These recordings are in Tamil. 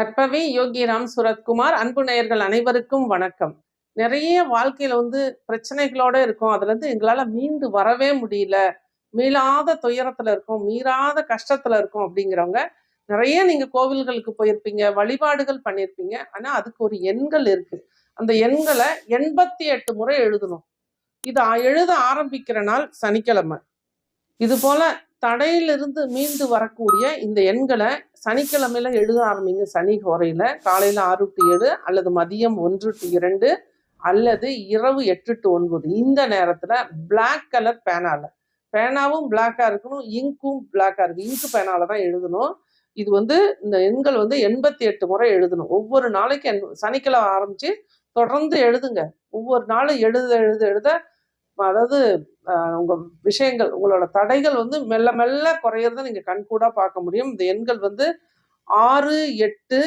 நட்பவே யோகி ராம் சுரத்குமார் அன்பு நேயர்கள் அனைவருக்கும் வணக்கம். நிறைய வாழ்க்கையில வந்து பிரச்சனைகளோட இருக்கும். அதுல இருந்து எங்களால மீண்டு வரவே முடியல. மீளாத துயரத்துல இருக்கும். மீறாத கஷ்டத்துல இருக்கும் அப்படிங்கிறவங்க நிறைய நீங்க கோவில்களுக்கு போயிருப்பீங்க வழிபாடுகள் பண்ணியிருப்பீங்க. ஆனா அதுக்கு ஒரு எண்கள் இருக்கு. அந்த எண்களை எண்பத்தி எட்டு முறை எழுதணும். இது எழுத ஆரம்பிக்கிற நாள் சனிக்கிழமை. இது போல தடையிலிருந்து மீண்டு வரக்கூடிய இந்த எண்களை சனிக்கிழமையில எழுத ஆரம்பிங்க. சனி கோரையில காலையில ஆறு டு ஏழு அல்லது மதியம் ஒன்று டு இரண்டு அல்லது இரவு எட்டு டு ஒன்பது. இந்த நேரத்துல பிளாக் கலர் பேனால. பேனாவும் பிளாக்கா இருக்கணும் இங்கும் பிளாக்கா இருக்கு. இங்கு பேனால தான் எழுதணும். இது வந்து இந்த எண்கள் வந்து எண்பத்தி எட்டு முறை எழுதணும். ஒவ்வொரு நாளைக்கு சனிக்கிழமை ஆரம்பிச்சு தொடர்ந்து எழுதுங்க. ஒவ்வொரு நாளும் எழுத எழுத எழுத அதாவது உங்கள் உங்க விஷயங்கள் உங்களோட தடைகள் வந்து மெல்ல மெல்ல குறையறத நீங்க கண்கூடா பார்க்க முடியும். இந்த எண்கள் வந்து ஆறு எட்டு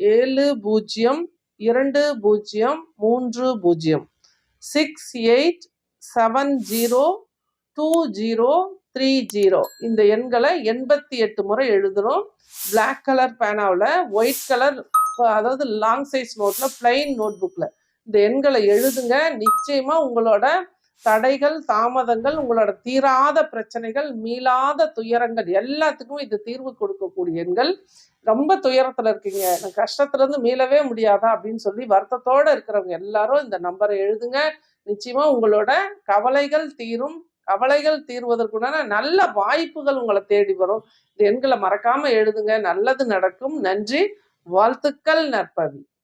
ஏழு பூஜ்ஜியம் இரண்டு பூஜ்ஜியம் மூன்று பூஜ்ஜியம். Six eight seven zero two zero three zero. இந்த எண்களை எண்பத்தி எட்டு முறை எழுதணும் பிளாக் கலர் பேனாவில் ஒயிட் கலர் அதாவது லாங் சைஸ் நோட்டில் பிளைன் நோட் புக்கில் இந்த எண்களை எழுதுங்க. நிச்சயமாக உங்களோட தடைகள் தாமதங்கள் உங்களோட தீராத பிரச்சனைகள் மீளாத துயரங்கள் எல்லாத்துக்கும் இது தீர்வு கொடுக்கக்கூடிய எண்கள். ரொம்ப துயரத்துல இருக்கீங்க. நான் கஷ்டத்துல இருந்து மீளவே முடியாதா அப்படின்னு சொல்லி வருத்தத்தோட இருக்கிறவங்க எல்லாரும் இந்த நம்பரை எழுதுங்க. நிச்சயமா உங்களோட கவலைகள் தீரும். கவலைகள் தீர்வதற்குண்டான நல்ல வாய்ப்புகள் உங்களை தேடி வரும். இந்த எண்களை மறக்காம எழுதுங்க. நல்லது நடக்கும். நன்றி. வாழ்த்துக்கள் நற்பவி.